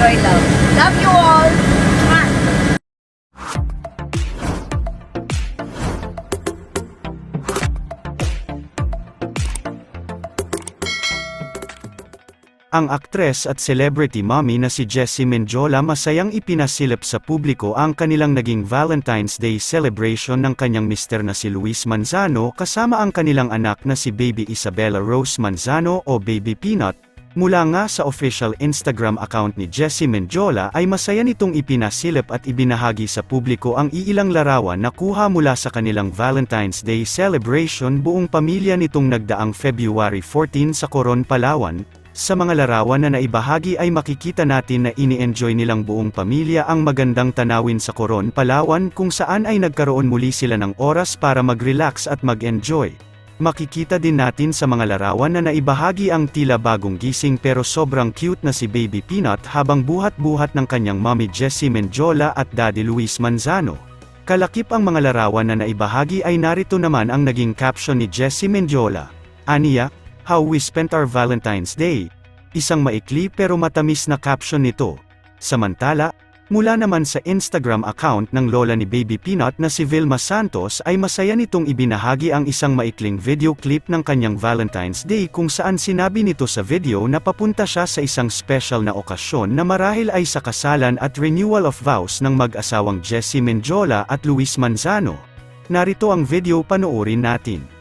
enjoy love. Love you all! Ang aktres at celebrity mommy na si Jessie Menjola masayang ipinasilip sa publiko ang kanilang naging Valentine's Day celebration ng kanyang mister na si Luis Manzano kasama ang kanilang anak na si baby Isabella Rose Manzano o baby Peanut, Mula nga sa official Instagram account ni Jessie Menjola ay masaya nitong ipinasilip at ibinahagi sa publiko ang iilang larawan na kuha mula sa kanilang Valentine's Day celebration buong pamilya nitong nagdaang February 14 sa Coron, Palawan, sa mga larawan na naibahagi ay makikita natin na ini-enjoy nilang buong pamilya ang magandang tanawin sa Coron, Palawan kung saan ay nagkaroon muli sila ng oras para mag-relax at mag-enjoy. Makikita din natin sa mga larawan na naibahagi ang tila bagong gising pero sobrang cute na si Baby Peanut habang buhat-buhat ng kanyang mommy Jessie Menjola at Daddy Luis Manzano. Kalakip ang mga larawan na naibahagi ay narito naman ang naging caption ni Jessie Menjola. Aniya, How we spent our Valentine's Day. Isang maikli pero matamis na caption nito. Samantala, mula naman sa Instagram account ng lola ni Baby Peanut na si Vilma Santos ay masaya nitong ibinahagi ang isang maikling video clip ng kanyang Valentine's Day kung saan sinabi nito sa video na papunta siya sa isang special na okasyon na marahil ay sa kasalan at renewal of vows ng mag-asawang Jessie Menjola at Luis Manzano. Narito ang video panoorin natin.